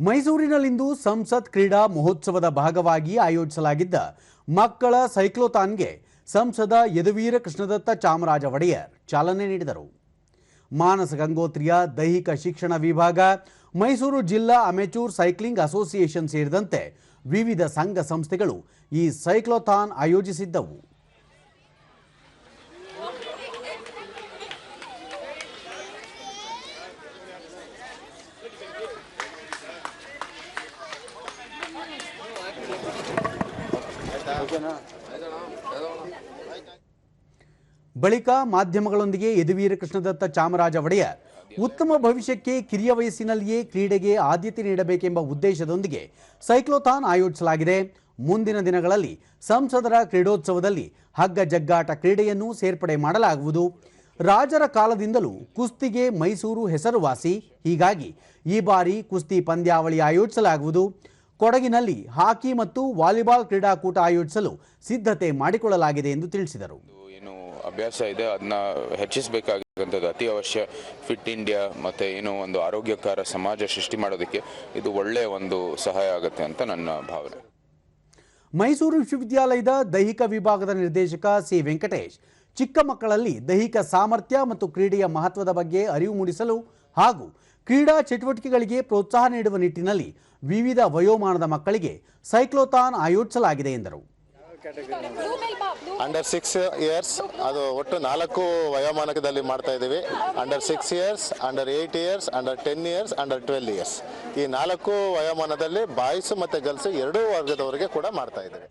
ಮೈಸೂರಿನಲ್ಲಿಂದು ಸಂಸತ್ ಕ್ರೀಡಾ ಮಹೋತ್ಸವದ ಭಾಗವಾಗಿ ಆಯೋಜಿಸಲಾಗಿದ್ದ ಮಕ್ಕಳ ಸೈಕ್ಲೋಥಾನ್ಗೆ ಸಂಸದ ಯದುವೀರ ಕೃಷ್ಣದತ್ತ ಚಾಮರಾಜ ಒಡೆಯರ್ ಚಾಲನೆ ನೀಡಿದರು. ಮಾನಸ ಗಂಗೋತ್ರಿಯ ದೈಹಿಕ ಶಿಕ್ಷಣ ವಿಭಾಗ, ಮೈಸೂರು ಜಿಲ್ಲಾ ಅಮೆಚೂರ್ ಸೈಕ್ಲಿಂಗ್ ಅಸೋಸಿಯೇಷನ್ ಸೇರಿದಂತೆ ವಿವಿಧ ಸಂಘ ಸಂಸ್ಥೆಗಳು ಈ ಸೈಕ್ಲೋಥಾನ್ ಆಯೋಜಿಸಿದ್ದವು. ಬಳಿಕ ಮಾಧ್ಯಮಗಳೊಂದಿಗೆ ಯದುವೀರ ಕೃಷ್ಣದತ್ತ ಚಾಮರಾಜ ಒಡೆಯರ್ ಉತ್ತಮ ಭವಿಷ್ಯಕ್ಕೆ ಕಿರಿಯ ವಯಸ್ಸಿನಲ್ಲಿಯೇ ಕ್ರೀಡೆಗೆ ಆದ್ಯತೆ ನೀಡಬೇಕೆಂಬ ಉದ್ದೇಶದೊಂದಿಗೆ ಸೈಕ್ಲೋಥಾನ್ ಆಯೋಜಿಸಲಾಗಿದೆ. ಮುಂದಿನ ದಿನಗಳಲ್ಲಿ ಸಂಸದರ ಕ್ರೀಡೋತ್ಸವದಲ್ಲಿ ಹಗ್ಗ ಜಗ್ಗಾಟ ಕ್ರೀಡೆಯನ್ನು ಸೇರ್ಪಡೆ ಮಾಡಲಾಗುವುದು. ರಾಜರ ಕಾಲದಿಂದಲೂ ಕುಸ್ತಿಗೆ ಮೈಸೂರು ಹೆಸರುವಾಸಿ. ಹೀಗಾಗಿ ಈ ಬಾರಿ ಕುಸ್ತಿ ಪಂದ್ಯಾವಳಿ ಆಯೋಜಿಸಲಾಗುವುದು. ಕೊಡಗಿನಲ್ಲಿ ಹಾಕಿ ಮತ್ತು ವಾಲಿಬಾಲ್ ಕ್ರೀಡಾಕೂಟ ಆಯೋಜಿಸಲು ಸಿದ್ಧತೆ ಮಾಡಿಕೊಳ್ಳಲಾಗಿದೆ ಎಂದು ತಿಳಿಸಿದರು. ಇದು ಏನು ಅಭ್ಯಾಸ ಇದೆ? ಅದನ್ನ ಹೆಚ್ಚಿಸಬೇಕಾಗಿರುವಂಥದ್ದು ಅತಿ ಅವಶ್ಯ ಫಿಟ್ ಇಂಡಿಯಾ ಮತ್ತು ಏನು ಒಂದು ಆರೋಗ್ಯಕರ ಸಮಾಜ ಸೃಷ್ಟಿ ಮಾಡೋದಕ್ಕೆ ಇದು ಒಳ್ಳೆಯ ಒಂದು ಸಹಾಯ ಆಗುತ್ತೆ ಅಂತ ನನ್ನ ಭಾವನೆ. ಮೈಸೂರು ವಿಶ್ವವಿದ್ಯಾಲಯದ ದೈಹಿಕ ವಿಭಾಗದ ನಿರ್ದೇಶಕ ಸಿ ವೆಂಕಟೇಶ್ ಚಿಕ್ಕ ಮಕ್ಕಳಲ್ಲಿ ದೈಹಿಕ ಸಾಮರ್ಥ್ಯ ಮತ್ತು ಕ್ರೀಡೆಯ ಮಹತ್ವದ ಬಗ್ಗೆ ಅರಿವು ಮೂಡಿಸಲು ಹಾಗೂ ಕ್ರೀಡಾ ಚಟುವಟಿಕೆಗಳಿಗೆ ಪ್ರೋತ್ಸಾಹ ನೀಡುವ ನಿಟ್ಟಿನಲ್ಲಿ ವಿವಿಧ ವಯೋಮಾನದ ಮಕ್ಕಳಿಗೆ ಸೈಕ್ಲೋಥಾನ್ ಆಯೋಜಿಸಲಾಗಿದೆ ಎಂದರು. ಅಂಡರ್ ಸಿಕ್ಸ್ ಇಯರ್ಸ್ ಅದು ಒಟ್ಟು ನಾಲ್ಕು ವಯೋಮಾನಕದಲ್ಲಿ ಮಾಡ್ತಾ ಇದ್ದೀವಿ. Under six years under eight years under ten years under twelve years ಈ ನಾಲ್ಕು ವಯೋಮಾನದಲ್ಲಿ ಬಾಯ್ಸ್ ಮತ್ತು ಗರ್ಲ್ಸ್ ಎರಡೂ ವರ್ಗದವರಿಗೆ ಕೂಡ ಮಾಡ್ತಾ ಇದ್ದೀವಿ.